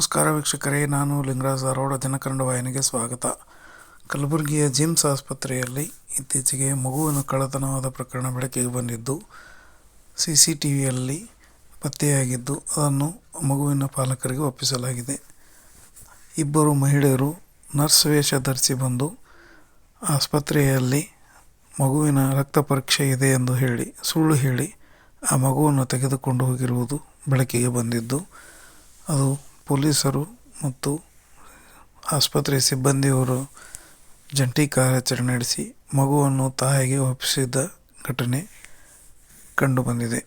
ನಮಸ್ಕಾರ ವೀಕ್ಷಕರೇ ನಾನು ಲಿಂಗರಾಜ ಧಾರವಾಡ ದಿನಕನ್ನಡ ವಾಹಿನಿಗೆ ಸ್ವಾಗತ. ಕಲಬುರಗಿಯ ಜಿಮ್ಸ್ ಆಸ್ಪತ್ರೆಯಲ್ಲಿ ಇತ್ತೀಚೆಗೆ ಮಗುವಿನ ಕಳ್ಳತನವಾದ ಪ್ರಕರಣ ಬೆಳಕಿಗೆ ಬಂದಿದ್ದು ಸಿ ಸಿ ಟಿ ವಿಯಲ್ಲಿ ಪತ್ತೆಯಾಗಿದ್ದು, ಅದನ್ನು ಮಗುವಿನ ಪಾಲಕರಿಗೆ ಒಪ್ಪಿಸಲಾಗಿದೆ. ಇಬ್ಬರು ಮಹಿಳೆಯರು ನರ್ಸ್ ವೇಷ ಧರಿಸಿ ಬಂದು ಆಸ್ಪತ್ರೆಯಲ್ಲಿ ಮಗುವಿನ ರಕ್ತ ಪರೀಕ್ಷೆ ಇದೆ ಎಂದು ಹೇಳಿ, ಸುಳ್ಳು ಹೇಳಿ ಆ ಮಗುವನ್ನು ತೆಗೆದುಕೊಂಡು ಹೋಗಿರುವುದು ಬೆಳಕಿಗೆ ಬಂದಿದ್ದು. ಅದು ಪೊಲೀಸರು ಮತ್ತು ಆಸ್ಪತ್ರೆ ಸಿಬ್ಬಂದಿಯವರು ಜಂಟಿ ಕಾರ್ಯಾಚರಣೆ ನಡೆಸಿ ಮಗುವನ್ನು ತಾಯಿಗೆ ಒಪ್ಪಿಸಿದ ಘಟನೆ ಕಂಡುಬಂದಿದೆ.